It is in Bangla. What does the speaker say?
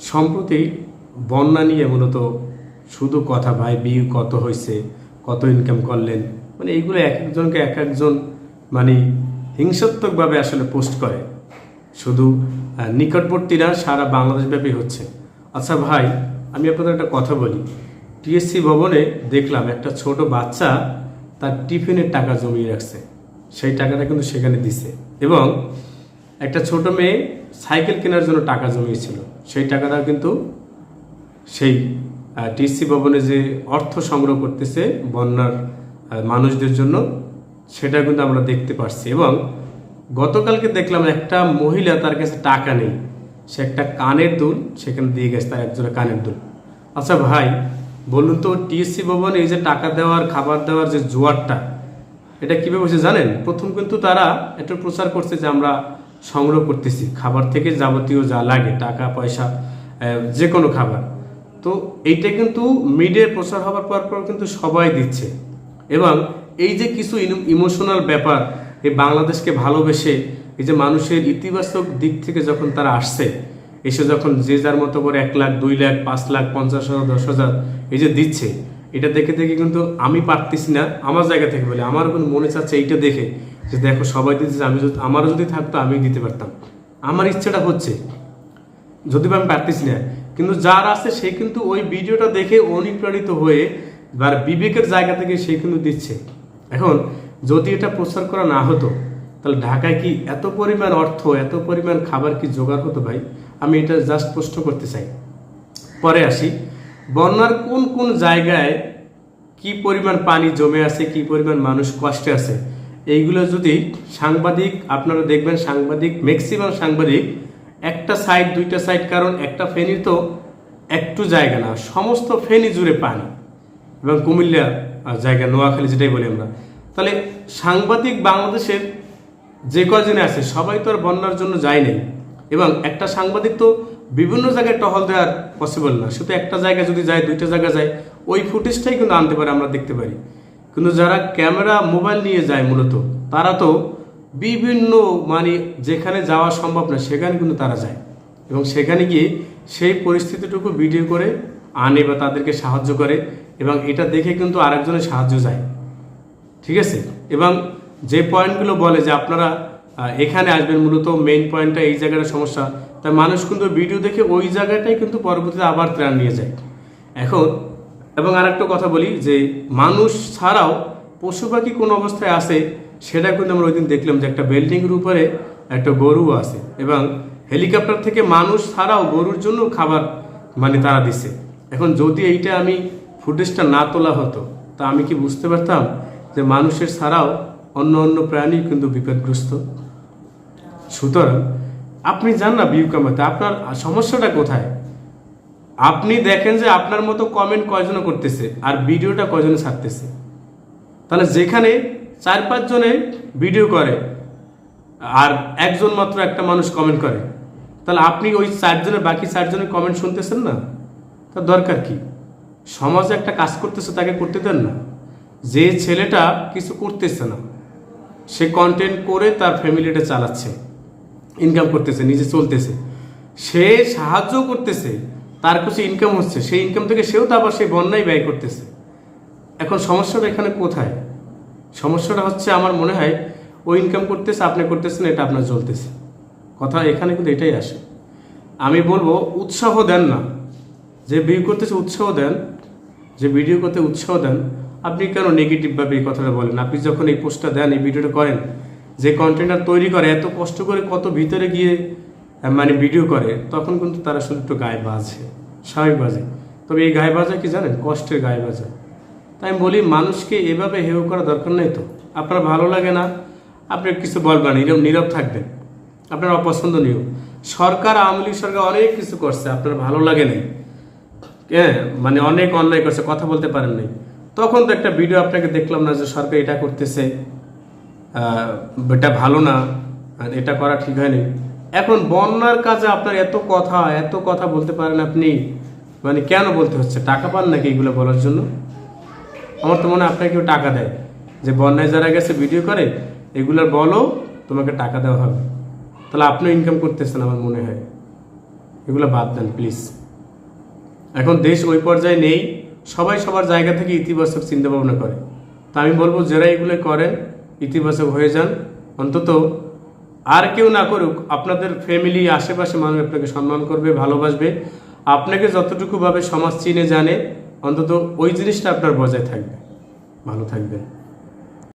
সম্প্রতি বন্যা নিয়ে মূলত শুধু কথা ভাই, বিয়ে কত হয়েছে কত ইনকাম করলেন মানে এইগুলো এক একজনকে এক একজন মানে হিংসাত্মকভাবে আসলে পোস্ট করে। শুধু নিকটবর্তীরা সারা বাংলাদেশব্যাপী হচ্ছে। আচ্ছা ভাই, আমি আপনাদের একটা কথা বলি। টিএসসি ভবনে দেখলাম একটা ছোট বাচ্চা তার টিফিনের টাকা জমিয়ে রাখছে। সেই টাকাটা কিন্তু সেখানে দিছে। এবং একটা ছোট মেয়ে সাইকেল কেনার জন্য টাকা জমিয়েছিল। সেই টাকাটা কিন্তু সেই টিসি ভবনে যে অর্থ সংগ্রহ করতেছে বন্যার মানুষদের জন্য, সেটা কিন্তু আমরা দেখতে পাচ্ছি এবং গতকালকে দেখলাম একটা মহিলা তার কাছে টাকা নেই। সে একটা কানের দুল, সেখানে দিয়ে গেছে তার একজনের কানের দুল। আচ্ছা ভাই, বলুন তো টিএসসি ভবনে এই যে টাকা দেওয়ার, খাবার দেওয়ার যে জোয়ারটা, এটা কীভাবে হয়েছে জানেন? প্রথম কিন্তু তারা একটু প্রচার করছে যে আমরা সংগ্রহ করতেছি। খাবার থেকে যাবতীয় যা লাগে, টাকা, পয়সা যে কোনো খাবার। তো এইটা কিন্তু মিডিয়ায় প্রচার হওয়ার পর পর কিন্তু সবাই দিচ্ছে। এবং এই যে কিছু ইমোশনাল ব্যাপার, এই বাংলাদেশকে ভালোবেসে, এই যে মানুষের ইতিবাচক দিক থেকে যখন তারা আসছে, এসে যখন যে যার মতো করে এক লাখ, দুই লাখ, পাঁচ লাখ, পঞ্চাশ হাজার, দশ হাজার এই যে দিচ্ছে এটা দেখে দেখে কিন্তু আমি পারতেছি না, আমার জায়গা থেকে বলে। আমার কোনো মনে চাচ্ছে এইটা দেখে যে দেখো সবাই দিচ্ছে আমি যদি আমারও যদি থাকতো আমি দিতে পারতাম। আমার ইচ্ছাটা হচ্ছে যদি আমি পারতেছি না, কিন্তু যার আছে সে কিন্তু ওই ভিডিওটা দেখে অনুপ্রাণিত হয়ে বা বিবেকের জায়গা থেকে সে কিন্তু দিচ্ছে। এখন, যদি এটা প্রচার করা না হতো, তাহলে ঢাকায় কি এত পরিমাণ অর্থ, এত পরিমাণ খাবার কি জোগাড় হতো ভাই? আমি এটা জাস্ট প্রশ্ন করতে চাই। পরে আসি। বন্যার কোন কোন জায়গায় কি পরিমাণ পানি জমে আছে, কি পরিমাণ মানুষ কষ্টে আছে, এইগুলো যদি সাংবাদিক, আপনারা দেখবেন সাংবাদিক ম্যাক্সিমাম সাংবাদিক, একটা সাইড দুইটা সাইড কারণ একটা ফেনি তো একটু জায়গা না, সমস্ত ফেনি জুড়ে পানি এবং কুমিল্লা জায়গা, নোয়াখালী যেটাই বলি আমরা। তাহলে সাংবাদিক বাংলাদেশের যে কজনে আছে, সবাই তো আর বন্যার জন্য যায় নাই। এবং একটা সাংবাদিক তো বিভিন্ন জায়গায় টহল দেওয়ার পসিবল না। শুধু একটা জায়গায় যদি যায়, দুইটা জায়গায় যায়, ওই ফুটেজটাই কিন্তু আনতে পারে, আমরা দেখতে পারি। কিন্তু যারা ক্যামেরা মোবাইল নিয়ে যায় মূলত, তারা তো বিভিন্ন মানে যেখানে যাওয়া সম্ভব না, সেখানে কিন্তু তারা যায়। এবং সেখানে গিয়ে সেই পরিস্থিতিটুকু ভিডিও করে, আনে বা তাদেরকে সাহায্য করে, এবং এটা দেখে কিন্তু আরেকজনের সাহায্য যায়। ঠিক আছে? এবং যে পয়েন্টগুলো বলে যে আপনারা এখানে আসবেন মূলত মেইন পয়েন্টটা এই জায়গাটা সমস্যা। তাই মানুষ কিন্তু ভিডিও দেখে ওই জায়গাটাই কিন্তু পরবর্তীতে আবার ত্রাণ নিয়ে যায়। এখন, এবং আরেকটা কথা বলি যে মানুষ ছাড়াও পশু পাখি কোন অবস্থায় আসে, সেটা কিন্তু আমরা ওই দিন দেখলাম যে একটা বিল্ডিংয়ের উপরে একটা গরু আছে এবং হেলিকপ্টার থেকে মানুষ ছাড়াও গরুর জন্য খাবার মানে তারা দিছে। এখন যদি এইটা আমি ফুটেজটা না তোলা হতো, তা আমি কি বুঝতে পারতাম যে মানুষের ছাড়াও অন্য অন্য প্রাণী কিন্তু বিপদগ্রস্ত? সুতরাং আপনি যান না ভিউ কামাতে। আপনার সমস্যাটা কোথায়? আপনি দেখেন যে আপনার মতো কমেন্ট কয়জনে করতেছে আর ভিডিওটা কয়জনে ছাড়তেছে। তাহলে যেখানে চার পাঁচজনে ভিডিও করে আর একজন মাত্র একটা মানুষ কমেন্ট করে, তাহলে আপনি ওই চারজনের বাকি চারজনের কমেন্ট শুনতেছেন না? তার দরকার কি? সমাজে একটা কাজ করতেছে, তাকে করতে দেন না। যে ছেলেটা কিছু করতেছে না, সে কন্টেন্ট করে তার ফ্যামিলিটা চালাচ্ছে। ইনকাম করতেছে, নিজে চলতেছে। সে সাহায্য করতেছে, তার কাছে ইনকাম হচ্ছে। সেই ইনকাম থেকে সেও তো আবার সেই বন্যায় ব্যয় করতেছে। এখন সমস্যাটা এখানে কোথায়? সমস্যাটা হচ্ছে আমার মনে হয়, ও ইনকাম করতেছে, আপনি করতেছেন, এটা আপনার চলতেছে। কথা এখানে কিন্তু এটাই আসে। আমি বলব, উৎসাহ দেন না। যে ভিউ করতেছে, উৎসাহ দেন। যে ভিডিও করতে উৎসাহ দেন। আপনি কেন নেগেটিভভাবে এই কথাটা বলেন? আপনি যখন এই পোস্টটা দেন, এই ভিডিওটা করেন যে কন্টেন্টার তৈরি করে, এত কষ্ট করে কত ভিতরে গিয়ে মানে ভিডিও করে, তখন কিন্তু তারা শুধু একটু গায়ে বাজে, স্বাভাবিক বাজে। তবে এই গায়ে বাজা কি জানেন? কষ্টের গায়ে বাজা। তাই আমি বলি, মানুষকে এভাবে হেউ করা দরকার নেই তো। আপনার ভালো লাগে না, আপনি কিছু বলবেন না, নীরব থাকবেন। আপনার অপছন্দনীয়। সরকার, আওয়ামী লীগ সরকার অনেক কিছু করছে, আপনার ভালো লাগে নাই। হ্যাঁ মানে অনেক অন্যায় করছে, কথা বলতে পারেন নাই। তখন তো একটা ভিডিও আপনাকে দেখলাম না যে সরকার এটা করতেছে। এটা ভালো না এটা করা ঠিক হয়নি। এখন বন্যার কাজে আপনার এত কথা এত কথা বলতে পারেন আপনি মানে কেন বলতে হচ্ছে? টাকা পান নাকি এগুলো বলার জন্য? আমার তো মনে হয় আপনাকে কেউ টাকা দেয়। যে বন্যায় যারা গেছে ভিডিও করে এগুলোর বলো, তোমাকে টাকা দেওয়া হবে। তাহলে আপনিও ইনকাম করতেছেন আমার মনে হয়। এগুলো বাদ দেন প্লিজ এখন দেশ ওই পর্যায়ে নেই, সবাই সবার জায়গা থেকে ইতিবাচক চিন্তা ভাবনা করে। তা আমি বলব, যারা এগুলো করেন ইতিবাচক হয়ে যান। অন্তত আর কেউ না করুক, আপনাদের ফ্যামিলি আশেপাশে মানুষ আপনাকে সম্মান করবে, ভালোবাসবে। আপনাকে যতটুকুভাবে সমাজ চিনে জানে, অন্তত ওই জিনিসটা আপনার বজায় থাকবে। ভালো থাকবেন।